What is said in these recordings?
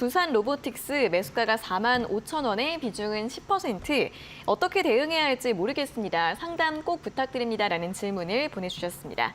두산 로보틱스 매수가가 4만 5천 원에 비중은 10%. 어떻게 대응해야 할지 모르겠습니다. 상담 꼭 부탁드립니다라는 질문을 보내주셨습니다.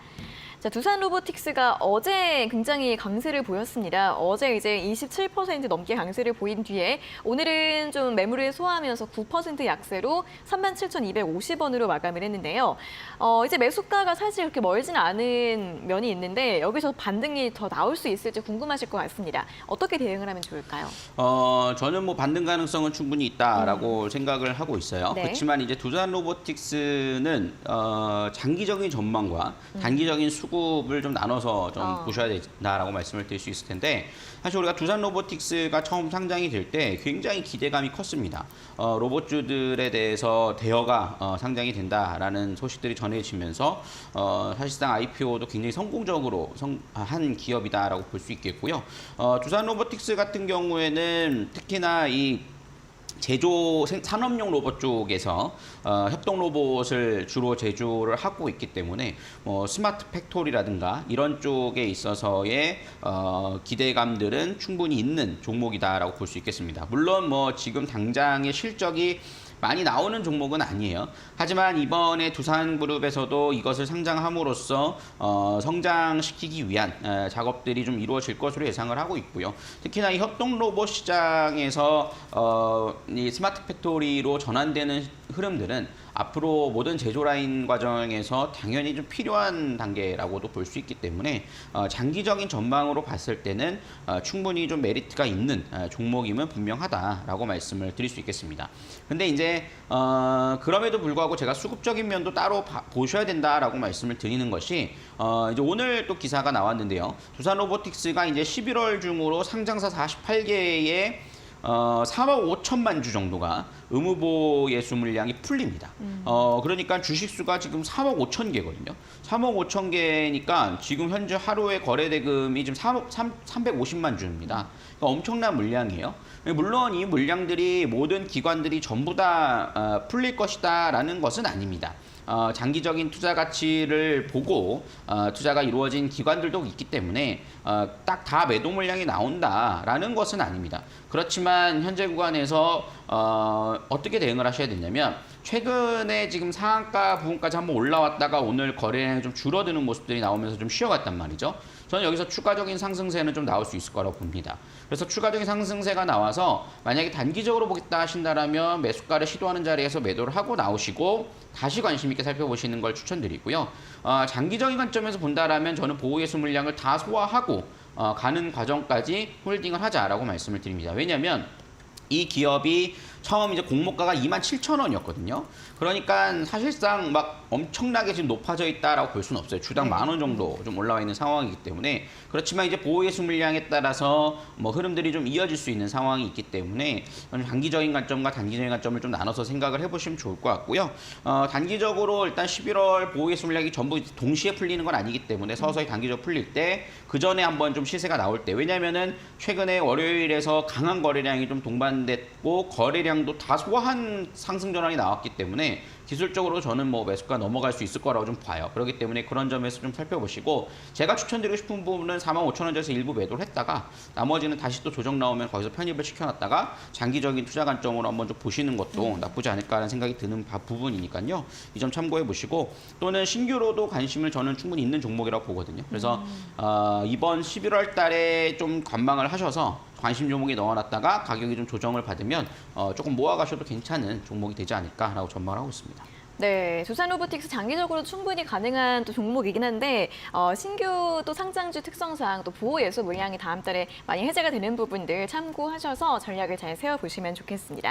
자, 두산 로보틱스가 어제 굉장히 강세를 보였습니다. 어제 이제 27% 넘게 강세를 보인 뒤에 오늘은 좀 매물을 소화하면서 9% 약세로 37,250원으로 마감을 했는데요. 어, 이제 매수가가 사실 그렇게 멀진 않은 면이 있는데 여기서 반등이 더 나올 수 있을지 궁금하실 것 같습니다. 어떻게 대응을 하면 좋을까요? 어, 저는 뭐 반등 가능성은 충분히 있다라고 생각을 하고 있어요. 네. 그렇지만 이제 두산 로보틱스는 어, 장기적인 전망과 단기적인 수급 을 좀 나눠서 좀 어. 보셔야 된다라고 말씀을 드릴 수 있을 텐데 사실 우리가 두산 로보틱스가 처음 상장이 될 때 굉장히 기대감이 컸습니다. 어, 로봇주들에 대해서 대여가 어, 상장이 된다라는 소식들이 전해지면서 어, 사실상 IPO도 굉장히 성공적으로 성, 한 기업이다라고 볼 수 있겠고요. 어, 두산 로보틱스 같은 경우에는 특히나 이 제조 생- 산업용 로봇 쪽에서 어, 협동 로봇을 주로 제조를 하고 있기 때문에 뭐 스마트 팩토리라든가 이런 쪽에 있어서의 어, 기대감들은 충분히 있는 종목이다라고 볼 수 있겠습니다. 물론 뭐 지금 당장의 실적이 많이 나오는 종목은 아니에요. 하지만 이번에 두산그룹에서도 이것을 상장함으로써 어, 성장시키기 위한 에, 작업들이 좀 이루어질 것으로 예상을 하고 있고요. 특히나 이 협동 로봇 시장에서 어, 이 스마트 팩토리로 전환되는 흐름들은 앞으로 모든 제조 라인 과정에서 당연히 좀 필요한 단계라고도 볼 수 있기 때문에 어, 장기적인 전망으로 봤을 때는 어, 충분히 좀 메리트가 있는 어, 종목임은 분명하다라고 말씀을 드릴 수 있겠습니다. 근데 이제 어, 그럼에도 불구하고 제가 수급적인 면도 따로 봐- 보셔야 된다라고 말씀을 드리는 것이 어, 이제 오늘 또 기사가 나왔는데요. 두산 로보틱스가 이제 11월 중으로 상장사 48개의 어, 4억 5천만 주 정도가 의무보 예수 물량이 풀립니다. 어, 그러니까 주식 수가 지금 3억 5천 개거든요. 3억 5천 개니까 지금 현재 하루에 거래 대금이 지금 3억 3, 350만 주입니다. 그러니까 엄청난 물량이에요. 물론 이 물량들이 모든 기관들이 전부 다 어, 풀릴 것이다라는 것은 아닙니다. 어, 장기적인 투자 가치를 보고 어, 투자가 이루어진 기관들도 있기 때문에 어, 딱 다 매도 물량이 나온다라는 것은 아닙니다. 그렇지만 현재 구간에서 어, 어떻게 대응을 하셔야 되냐면 최근에 지금 상한가 부분까지 한번 올라왔다가 오늘 거래량이 좀 줄어드는 모습들이 나오면서 좀 쉬어갔단 말이죠. 저는 여기서 추가적인 상승세는 좀 나올 수 있을 거라고 봅니다. 그래서 추가적인 상승세가 나와서 만약에 단기적으로 보겠다 하신다라면 매수가를 시도하는 자리에서 매도를 하고 나오시고 다시 관심 있게 살펴보시는 걸 추천드리고요. 어, 장기적인 관점에서 본다라면 저는 보호예수 물량을 다 소화하고 어, 가는 과정까지 홀딩을 하자라고 말씀을 드립니다. 왜냐하면 이 기업이 처음 이제 공모가가 2만 7천 원이었거든요. 그러니까 사실상 막 엄청나게 지금 높아져 있다라고 볼 수는 없어요. 주당 만 원 정도 좀 올라와 있는 상황이기 때문에 그렇지만 이제 보호 예수 물량에 따라서 뭐 흐름들이 좀 이어질 수 있는 상황이 있기 때문에 저는 장기적인 관점과 단기적인 관점을 좀 나눠서 생각을 해보시면 좋을 것 같고요. 어, 단기적으로 일단 11월 보호 예수 물량이 전부 동시에 풀리는 건 아니기 때문에 서서히 단기적으로 풀릴 때 그 전에 한번 좀 시세가 나올 때 왜냐면은 최근에 월요일에서 강한 거래량이 좀 동반 됐고 거래량도 다 소화한 상승 전환이 나왔기 때문에 기술적으로 저는 뭐 매수가 넘어갈 수 있을 거라고 좀 봐요. 그렇기 때문에 그런 점에서 좀 살펴보시고 제가 추천드리고 싶은 부분은 4만 5천 원에서 일부 매도를 했다가 나머지는 다시 또 조정 나오면 거기서 편입을 시켜놨다가 장기적인 투자 관점으로 한번 좀 보시는 것도 나쁘지 않을까라는 생각이 드는 바- 부분이니까요. 이 점 참고해 보시고 또는 신규로도 관심을 저는 충분히 있는 종목이라고 보거든요. 그래서 어, 이번 11월 달에 좀 관망을 하셔서 관심 종목에 넣어놨다가 가격이 좀 조정을 받으면 어, 조금 모아가셔도 괜찮은 종목이 되지 않을까라고 전망을 하고 있습니다. 네, 두산 로보틱스 장기적으로 충분히 가능한 또 종목이긴 한데 어, 신규 또 상장주 특성상 또 보호 예수 물량이 다음 달에 많이 해제가 되는 부분들 참고하셔서 전략을 잘 세워 보시면 좋겠습니다.